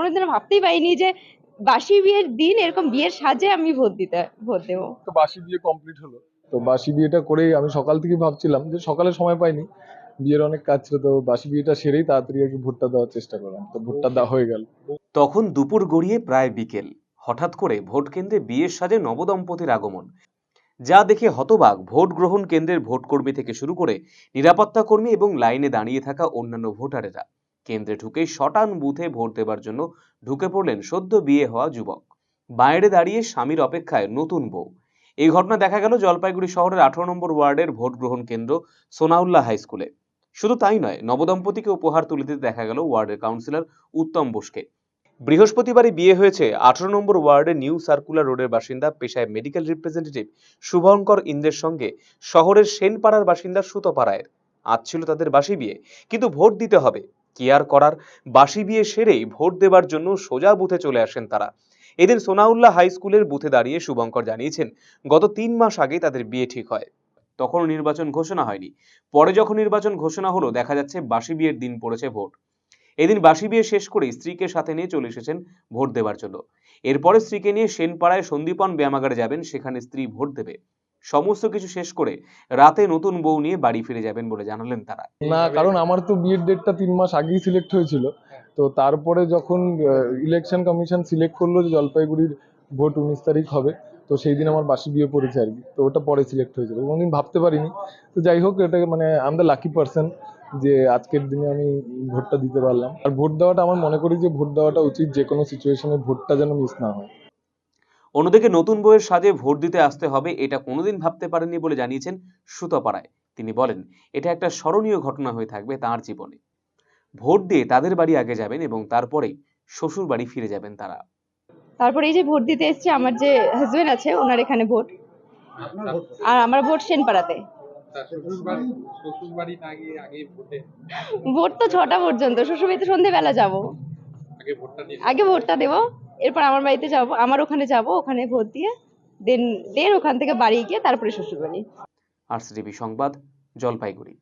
কোনোদিনও ভাবতেই পারিনি যে বাসি বিয়ের দিন এরকম বিয়ের সাজে আমি ভোট দিতে ভোট দেবো। তো বাসি বিয়ে কমপ্লিট হলো। তো বাসি বিয়েটা করেই আমি সকাল থেকে ভাবছিলাম যে সকালে সময় পাইনি। বিয়ের অনেক কাজ ছিল তো বাসি বিয়েটা সেরেই তাড়াতাড়ি আর কি ভোটটা দেওয়ার চেষ্টা করলাম। তো ভোটটা দেওয়া হয়ে গেল। তখন দুপুর গড়িয়ে প্রায় বিকেল। হঠাৎ করে ভোট কেন্দ্রে বিয়ের সাজে নবদম্পতির আগমন। যা দেখে হতবাক ভোট গ্রহণ কেন্দ্রের ভোটকর্মী থেকে শুরু করে নিরাপত্তা কর্মী এবং লাইনে দাঁড়িয়ে থাকা অন্যান্য ভোটারেরা। কেন্দ্রে ঢুকেই শটান বুথে ভোট দেবার জন্য ঢুকে পড়লেন সদ্য বিয়ে হওয়া যুবক। বাইরে দাঁড়িয়ে স্বামীর অপেক্ষায় নতুন বউ। এই ঘটনা দেখা গেল জলপাইগুড়ি শহরের আঠারো নম্বর ওয়ার্ডের ভোট গ্রহণ কেন্দ্র সোনাউল্লাহ হাই স্কুলে। শুধু তাই নয় নবদম্পতিকে উপহার তুলে দিতে দেখা গেল ওয়ার্ডের কাউন্সিলর উত্তম বোসকে। বৃহস্পতিবারই বিয়ে হয়েছে আঠারো নম্বর ওয়ার্ডের নিউ সার্কুলার রোডের বাসিন্দা পেশায় মেডিকেল রিপ্রেজেন্টেটিভ শুভঙ্কর ইন্দ্রের সঙ্গে শহরের সেনপাড়ার বাসিন্দা সুতপাড়ায়ের আজ ছিল তাদের বাসি বিয়ে, কিন্তু ভোট দিতে হবে। কি আর করার বাসি বিয়ে সেরেই ভোট দেবার জন্য সোজা বুথে চলে আসেন তারা। এদিন সোনাউল্লাহ হাই স্কুলের বুথে দাঁড়িয়ে শুভঙ্কর জানিয়েছেন, গত তিন মাস আগে তাদের বিয়ে ঠিক হয়। তখন নির্বাচন ঘোষণা হয়নি। পরে যখন নির্বাচন ঘোষণা হলো, দেখা যাচ্ছে বাসি বিয়ের দিন পড়েছে ভোট। এদিন বাসি বিয়ে শেষ করে স্ত্রীকে সাথে নিয়ে চলে এসেছেন ভোট দেবার জন্য। এরপরে স্ত্রীকে নিয়ে সেনপাড়ায় সন্দীপন ব্যায়ামাগারে যাবেন, সেখানে স্ত্রী ভোট দেবে। সমস্ত কিছু শেষ করে রাতে নতুন বউ নিয়ে বাড়ি ফিরে যাবেন বলে জানালেন তারা। না কারণ আমার তো বিয়ের ডেটটা তিন মাস আগেই সিলেক্ট হয়েছিল। তো তারপরে যখন ইলেকশন কমিশন সিলেক্ট করল যে জলপাইগুড়ির ভোট উনিশ তারিখ হবে তো সেই দিন আমার বাসি বিয়ে পড়েছে আর কি। তো ওটা পরে সিলেক্ট হয়েছিল। কোনোদিন ভাবতে পারিনি। তো যাই হোক এটা মানে আম দ্য লাকি পার্সন যে আজকের দিনে আমি ভোটটা দিতে পারলাম। আর ভোট দেওয়াটা আমার মনে করি যে ভোট দেওয়াটা উচিত যে কোনো সিচুয়েশনে ভোটটা যেন মিস না হয়। অন্যদিকে নতুন বইয়ের সাজে ভোট দিতে আসতে হবে এটা কোনোদিন ভাবতে পারেননি বলে জানিয়েছেন সুতপাড়ায়। তিনি বলেন এটা একটা স্মরণীয় ঘটনা হয়ে থাকবে তার জীবনে। ভোট দিয়ে তাদের বাড়ি আগে যাবেন এবং তারপরেই শ্বশুর বাড়ি ফিরে যাবেন তারা। তারপরে এই যে ভোট দিতে এসেছি আমার যে হাজবেন্ড আছে ওনার এখানে ভোট। আর আমার ভোট সেনপাড়াতে। শ্বশুর বাড়ি না গিয়ে আগে ভোটে? ভোট তো ছটা পর্যন্ত শ্বশুরবাড়িতে সন্ধেবেলা যাব। আগে আগে ভোটটা দেবো। এরপর আমার বাড়িতে যাব, আমার ওখানে যাব, ওখানে ভোট দিয়ে দেন দেন ওখান থেকে বাড়ি গিয়ে তারপরে শ্বশুরবাড়ি। আর সংবাদ, জলপাইগুড়ি।